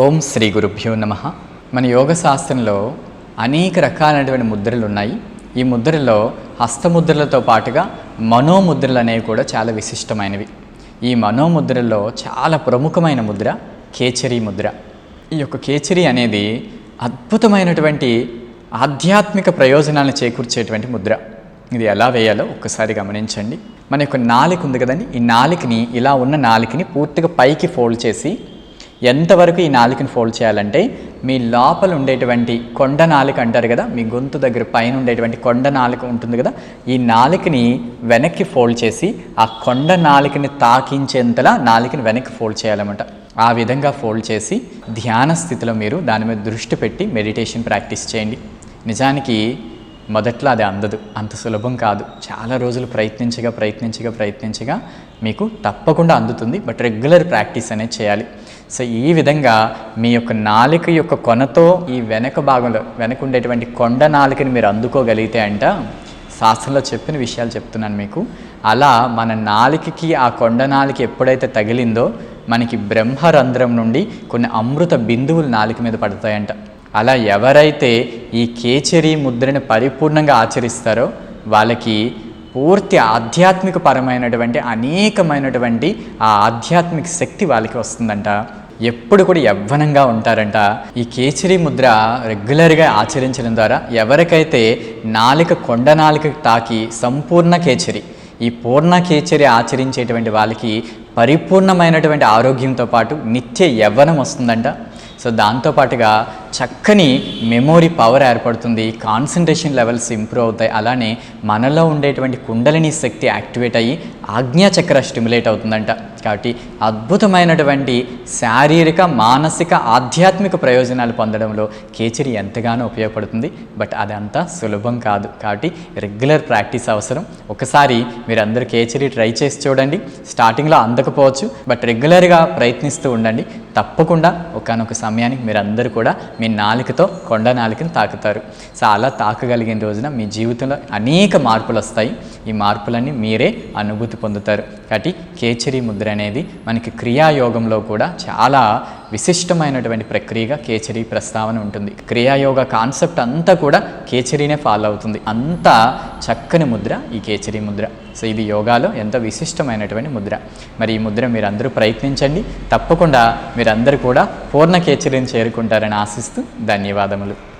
ఓం శ్రీ గురుభ్యో నమ. మన యోగ శాస్త్రంలో అనేక రకాలైనటువంటి ముద్రలు ఉన్నాయి. ఈ ముద్రలో హస్తముద్రలతో పాటుగా మనోముద్రలు అనేవి కూడా చాలా విశిష్టమైనవి. ఈ మనోముద్రల్లో చాలా ప్రముఖమైన ముద్ర కేచరి ముద్ర. ఈ యొక్క కేచరి అనేది అద్భుతమైనటువంటి ఆధ్యాత్మిక ప్రయోజనాలను చేకూర్చేటువంటి ముద్ర. ఇది ఎలా వేయాలో ఒక్కసారి గమనించండి. మన యొక్క నాలిక ఉంది కదండి. ఈ నాలికని ఇలా ఉన్న నాలికని పూర్తిగా పైకి ఫోల్డ్ చేసి ఎంతవరకు ఈ నాలుకని ఫోల్డ్ చేయాలంటే మీ లోపల ఉండేటువంటి కొండ నాలుక అంటారు కదా మీ గొంతు దగ్గర పైన ఉండేటువంటి కొండ నాలుక ఉంటుంది కదా ఈ నాలుకని వెనక్కి ఫోల్డ్ చేసి ఆ కొండ నాలుకని తాకించేంతలా నాలుకని వెనక్కి ఫోల్డ్ చేయాలన్నమాట. ఆ విధంగా ఫోల్డ్ చేసి ధ్యాన స్థితిలో మీరు దాని మీద దృష్టి పెట్టి మెడిటేషన్ ప్రాక్టీస్ చేయండి. నిజానికి మొదట్లో అది అందదు అంత సులభం కాదు. చాలా రోజులు ప్రయత్నించగా ప్రయత్నించగా ప్రయత్నించగా మీకు తప్పకుండా అందుతుంది బట్ రెగ్యులర్ ప్రాక్టీస్ అనేది చేయాలి. సో ఈ విధంగా మీ యొక్క నాలిక యొక్క కొనతో ఈ వెనక భాగంలో వెనక ఉండేటువంటి కొండ నాలికని మీరు అందుకోగలిగితే అంట శాస్త్రంలో చెప్పిన విషయాలు చెప్తున్నాను మీకు. అలా మన నాలికకి ఆ కొండ నాలిక ఎప్పుడైతే తగిలిందో మనకి బ్రహ్మరంధ్రం నుండి కొన్ని అమృత బిందువులు నాలిక మీద పడతాయంట. అలా ఎవరైతే ఈ కేచరి ముద్రని పరిపూర్ణంగా ఆచరిస్తారో వాళ్ళకి పూర్తి ఆధ్యాత్మిక పరమైనటువంటి అనేకమైనటువంటి ఆ ఆధ్యాత్మిక శక్తి వాళ్ళకి వస్తుందంట. ఎప్పుడు కూడా యవ్వనంగా ఉంటారంట. ఈ కేచరి ముద్ర రెగ్యులర్గా ఆచరించడం ద్వారా ఎవరికైతే నాలిక కొండ నాలిక తాకి సంపూర్ణ కేచరి ఈ పూర్ణ కేచరి ఆచరించేటువంటి వాళ్ళకి పరిపూర్ణమైనటువంటి ఆరోగ్యంతో పాటు నిత్య యవ్వనం వస్తుందంట. సో దాంతోపాటుగా చక్కని మెమోరీ పవర్ ఏర్పడుతుంది. కాన్సన్ట్రేషన్ లెవెల్స్ ఇంప్రూవ్ అవుతాయి. అలానే మనలో ఉండేటువంటి కుండలిని శక్తి యాక్టివేట్ అయ్యి ఆజ్ఞాచక్ర స్టిమ్యులేట్ అవుతుందంట. కాబట్టి అద్భుతమైనటువంటి శారీరక మానసిక ఆధ్యాత్మిక ప్రయోజనాలు పొందడంలో కేచరి ఎంతగానో ఉపయోగపడుతుంది. బట్ అదంతా సులభం కాదు. కాబట్టి రెగ్యులర్ ప్రాక్టీస్ అవసరం. ఒకసారి మీరందరూ కేచరి ట్రై చేసి చూడండి. స్టార్టింగ్లో అందకపోవచ్చు. బట్ రెగ్యులర్గా ప్రయత్నిస్తూ ఉండండి. తప్పకుండా ఒకనొక సమయానికి మీరందరూ కూడా మీ నాలుకతో కొండ నాలుకని తాకుతారు. సో అలా తాకగలిగిన రోజున మీ జీవితంలో అనేక మార్పులు వస్తాయి. ఈ మార్పులన్నీ మీరే అనుభూతి పొందుతారు. కాబట్టి కేచరి ముద్ర అనేది మనకి క్రియాయోగంలో కూడా చాలా విశిష్టమైనటువంటి ప్రక్రియగా కేచరి ప్రస్తావన ఉంటుంది. క్రియాయోగ కాన్సెప్ట్ అంతా కూడా కేచరినే ఫాలో అవుతుంది. అంత చక్కని ముద్ర ఈ కేచరి ముద్ర. సో ఇది యోగాలో ఎంతో విశిష్టమైనటువంటి ముద్ర. మరి ఈ ముద్ర మీరందరూ ప్రయత్నించండి. తప్పకుండా మీరందరూ కూడా పూర్ణ కేచరిని చేరుకుంటారని ఆశిస్తూ ధన్యవాదములు.